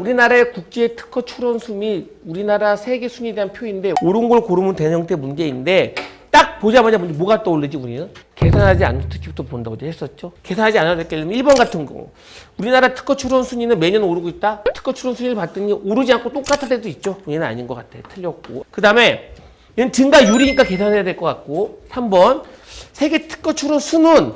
아, 우리나라의 국제 특허 출원 순위 우리나라 세계 순위에 대한 표인데 옳은 걸 고르면 되는 형태 문제인데 딱 보자마자 먼저 뭐가 떠오르지 우리는 계산하지 않는 특기부터 본다고 했었죠? 계산하지 않아도 될게 1번 같은 경우. 우리나라 특허 출원 순위는 매년 오르고 있다? 특허 출원 순위를 봤더니 오르지 않고 똑같은 데도 있죠? 얘는 아닌 것 같아. 틀렸고. 그 다음에 얘는 증가율이니까 계산해야 될 것 같고. 3번. 세계 특허 출원 수는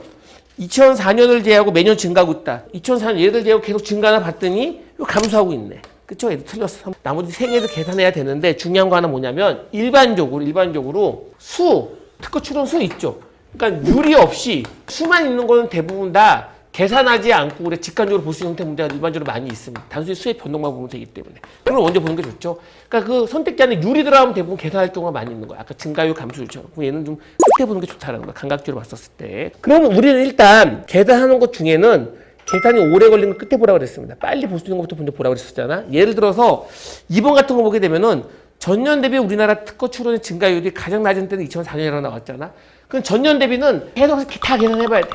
2004년을 제외하고 매년 증가하고 있다. 2004년 얘들 제외하고 계속 증가하나 봤더니 이거 감소하고 있네. 그쵸? 얘도 틀렸어. 나머지 세 개도 계산해야 되는데 중요한 거 하나 뭐냐면 일반적으로 일반적으로 수 특허 출원 수 있죠. 그러니까 유리 없이 수만 있는 거는 대부분 다 계산하지 않고 우리 직관적으로 볼 수 있는 형태 문제가 일반적으로 많이 있습니다. 단순히 수의 변동만 보면 되기 때문에. 그걸 먼저 보는 게 좋죠. 그러니까 그 선택지 안에 유리 들어가면 대부분 계산할 경우가 많이 있는 거야. 아까 증가율 감소율처럼. 그럼 얘는 좀 끝에 보는 게 좋다라는 거야. 감각적으로 봤었을 때. 그러면 우리는 일단 계산하는 것 중에는 계산이 오래 걸리는 거 끝에 보라고 그랬습니다. 빨리 볼 수 있는 것부터 먼저 보라고 그랬었잖아. 예를 들어서 2번 같은 거 보게 되면은 전년 대비 우리나라 특허 출원의 증가율이 가장 낮은 때는 2004년이라고 나왔잖아. 그럼 전년 대비는 계속 다 계산해봐야 돼.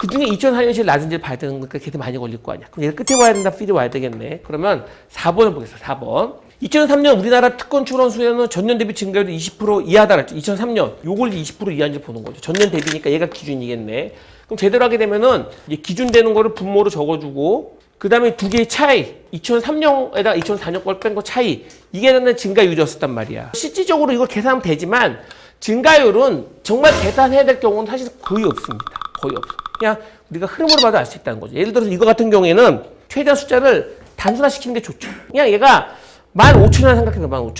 그 중에 2004년이 제일 낮은지를 봐야 되는 거니까 계속 많이 걸릴 거 아니야. 그럼 얘를 끝에 봐야 된다, 필이 와야 되겠네. 그러면 4번을 보겠습니다. 4번. 2003년 우리나라 특권 출원 수에는 전년 대비 증가율이 20% 이하다 그랬죠. 2003년. 요걸 20% 이하인지 보는 거죠. 전년 대비니까 얘가 기준이겠네. 그럼 제대로 하게 되면은 이제 기준 되는 거를 분모로 적어주고 그 다음에 두 개의 차이 2003년에다가 2004년 걸 뺀 거 차이 이게 되는 증가율이었단 말이야. 실질적으로 이걸 계산하면 되지만 증가율은 정말 계산해야 될 경우는 사실 거의 없습니다. 거의 없어. 그냥 우리가 흐름으로 봐도 알 수 있다는 거죠 예를 들어서 이거 같은 경우에는 최대한 숫자를 단순화시키는 게 좋죠. 그냥 얘가 15,000이라 생각해봐 15,000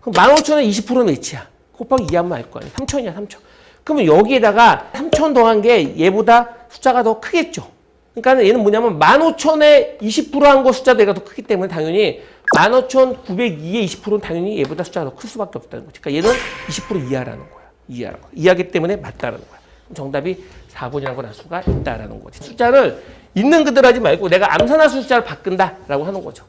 그럼 15,000은 20%는 몇이야. 곱하기 2하면 알 거 아니야. 3,000이야 3,000 그러면 여기에다가 3,000 더한 게 얘보다 숫자가 더 크겠죠 그러니까 얘는 뭐냐면 15,000에 20%한 거 숫자도 얘가 더 크기 때문에 당연히 15,902의 20%는 당연히 얘보다 숫자가 더 클 수밖에 없다는 거지. 그러니까 얘는 20% 이하라는 거야. 이하라는 거야. 이하기 때문에 맞다라는 거야. 정답이 4번이라고 할 수가 있다라는 거지. 숫자를 있는 그대로 하지 말고 내가 암산할 숫자를 바꾼다라고 하는 거죠.